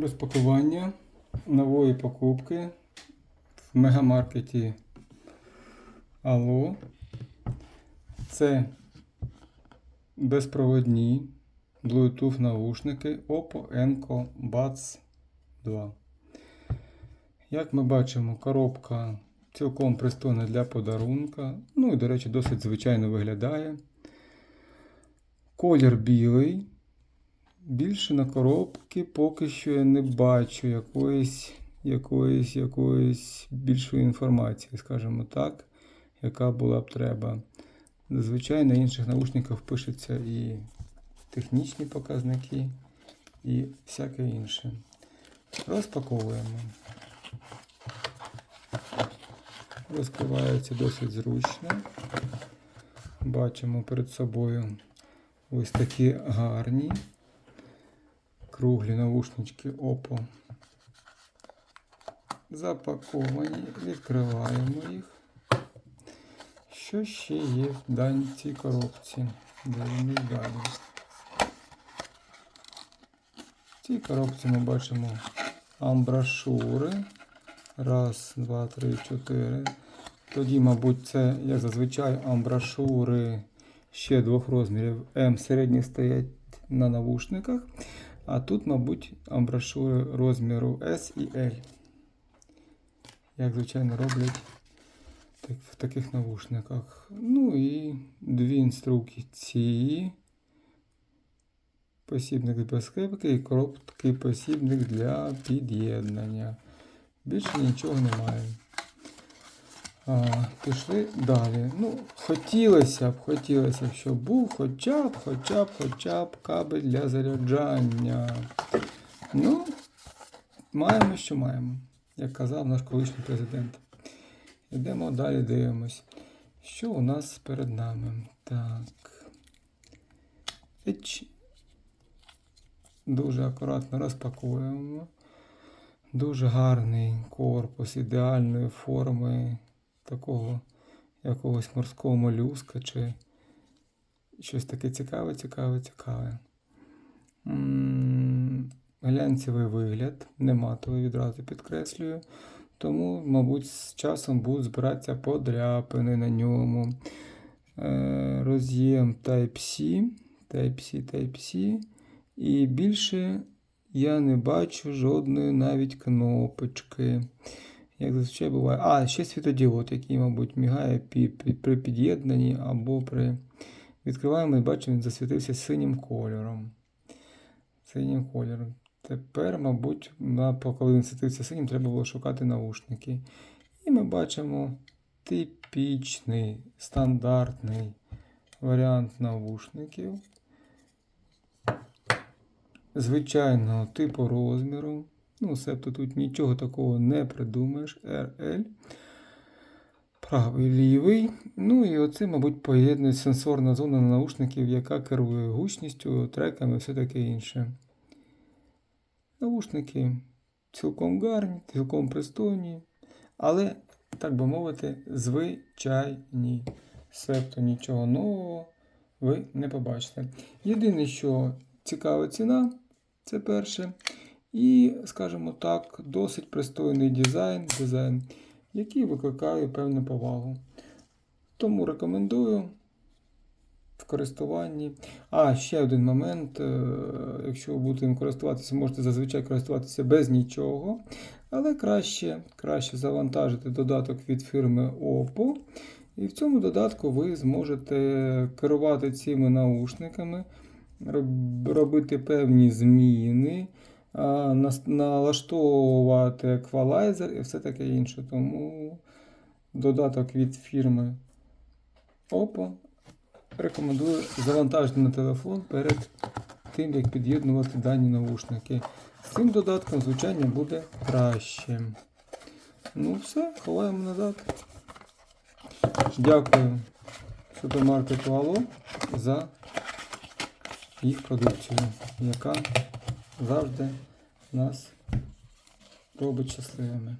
Розпакування нової покупки в мегамаркеті Алло. Це безпроводні Bluetooth навушники Oppo Enco Buds 2. Як ми бачимо, коробка цілком пристойна для подарунка. Ну і, до речі, досить звичайно виглядає. Колір білий. Більше на коробки поки що я не бачу якоїсь, якоїсь, якоїсь більшої інформації, скажімо так, яка була б треба. Зазвичай на інших наушниках пишуться і технічні показники, і всяке інше. Розпаковуємо. Розкривається досить зручно. Бачимо перед собою ось такі гарні круглі навушнички Oppo. Запаковані, відкриваємо їх. Що ще є в даній цій коробці? Дивимось далі. В цій коробці ми бачимо амбрашури. Раз, два, три, чотири. Тоді, мабуть, це, як зазвичай, амбрашури ще двох розмірів. М середні стоять на навушниках. А тут, мабуть, амбрашури розміру S і L. Як звичайно роблять в таких навушниках. Ну і дві інструкції. Посібник з безпеки і короткий посібник для під'єднання. Більше нічого немає. А, пішли далі. Ну, хотілося б, хотілося б, щоб був хоча б, хоча б, хоча б кабель для заряджання. Ну, маємо, що маємо, як казав наш колишній президент. Йдемо далі, дивимось. Що у нас перед нами? Так. Еч. Дуже акуратно розпакуємо. Дуже гарний корпус ідеальної форми такого якогось морського молюска чи щось таке цікаве, цікаве, цікаве. М, Глянцевий вигляд, не матовий відразу підкреслюю. Тому, мабуть, з часом будуть збиратися подряпини на ньому. Е, Роз'єм Type-C, Type-C, Type-C. І більше я не бачу жодної навіть кнопочки. Як зазвичай буває. А, ще світодіод, який, мабуть, мігає при під'єднанні або при. Відкриваємо і бачимо, він засвітився синім кольором. Синім кольором. Тепер, мабуть, коли він світився синім, треба було шукати наушники. І ми бачимо типічний, стандартний варіант навушників. Звичайного типу розміру. Ну, себто тут нічого такого не придумаєш. RL. Правий лівий. Ну і оце, мабуть, поєднує сенсорна зона наушників, яка керує гучністю, треками і все таке інше. Наушники цілком гарні, цілком пристойні, але, так би мовити, звичайні. Себто нічого нового ви не побачите. Єдине, що цікава ціна, це перше. І, скажімо так, досить пристойний дизайн, дизайн, який викликає певну повагу. Тому рекомендую в користуванні. А, ще один момент. е, Якщо ви будете ним користуватися, можете зазвичай користуватися без нічого. Але краще, краще завантажити додаток від фірми Oppo. І в цьому додатку ви зможете керувати цими наушниками, робити певні зміни, налаштовувати еквалайзер і все таке інше. Тому додаток від фірми Oppo рекомендую завантажити на телефон перед тим, як під'єднувати дані наушники. З цим додатком звучання буде краще. Ну все, ховаємо назад. Дякую супермаркету Алло за їх продукцію, яка завжди нас робить щасливими.